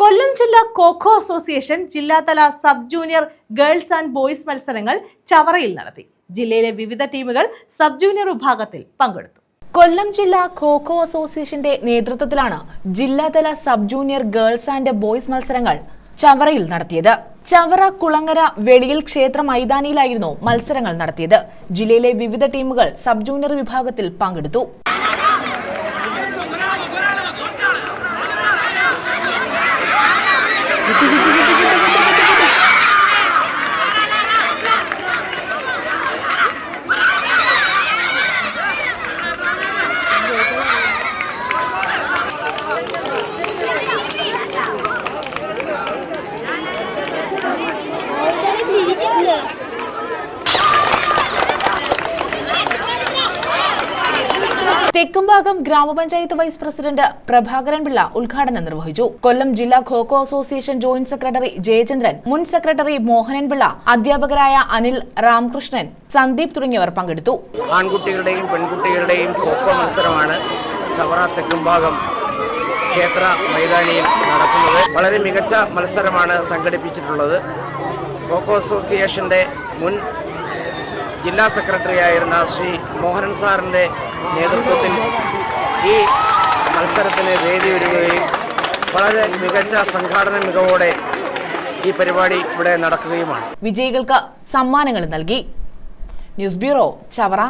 കൊല്ലം ജില്ലാ കോക്കോ അസോസിയേഷൻ ജില്ലാതല sub junior girls and boys മത്സരങ്ങൾ ചവറയിൽ നടത്തി. ജില്ലയിലെ വിവിധ ടീമുകൾ സബ് ജൂനിയർ വിഭാഗത്തിൽ പങ്കെടുത്തു. കൊല്ലം ജില്ലാ ഖോഖോ അസോസിയേഷന്റെ നേതൃത്വത്തിലാണ് ജില്ലാതല sub junior girls and boys മത്സരങ്ങൾ ചവറയിൽ നടത്തിയത്. ചവറ കുളങ്ങര വെളിയിൽ ക്ഷേത്ര മൈതാനിയിലായിരുന്നു മത്സരങ്ങൾ നടത്തിയത്. ജില്ലയിലെ വിവിധ ടീമുകൾ സബ് ജൂനിയർ വിഭാഗത്തിൽ പങ്കെടുത്തു. Gitti gitti gitti. തെക്കുംഭാഗം ഗ്രാമപഞ്ചായത്ത് വൈസ് പ്രസിഡന്റ് പ്രഭാകരൻ പിള്ള ഉദ്ഘാടനം നിർവഹിച്ചു. കൊല്ലം ജില്ലാ kho kho association joint secretary Jayachandran മുൻ സെക്രട്ടറി മോഹനൻ പിള്ള അധ്യാപകരായ അനിൽ രാമകൃഷ്ണൻ സന്ദീപ് തുടങ്ങിയവർ പങ്കെടുത്തു. ആൺകുട്ടികളുടെയും പെൺകുട്ടികളുടെയും ഖോഖോ മത്സരമാണ് ചവറ തെക്കുംഭാഗം ക്ഷേത്ര മൈതാനിയിൽ നടക്കുന്നത്. വളരെ മികച്ച മത്സരമാണ് സംഘടിപ്പിച്ചിട്ടുള്ളത്. ഖോഖോ അസോസിയേഷന്റെ മുൻ ജില്ലാ സെക്രട്ടറി ആയിരുന്ന ശ്രീ മോഹനൻ സാറിന്റെ നേതൃത്വത്തിൽ ഈ മത്സരത്തിന് വേദിയൊരുങ്ങുകയും വളരെ മികച്ച സംഘാടന മികവോടെ ഈ പരിപാടി ഇവിടെ നടക്കുകയുമാണ്. വിജയികൾക്ക് സമ്മാനങ്ങൾ നൽകി. News bureau Chavara.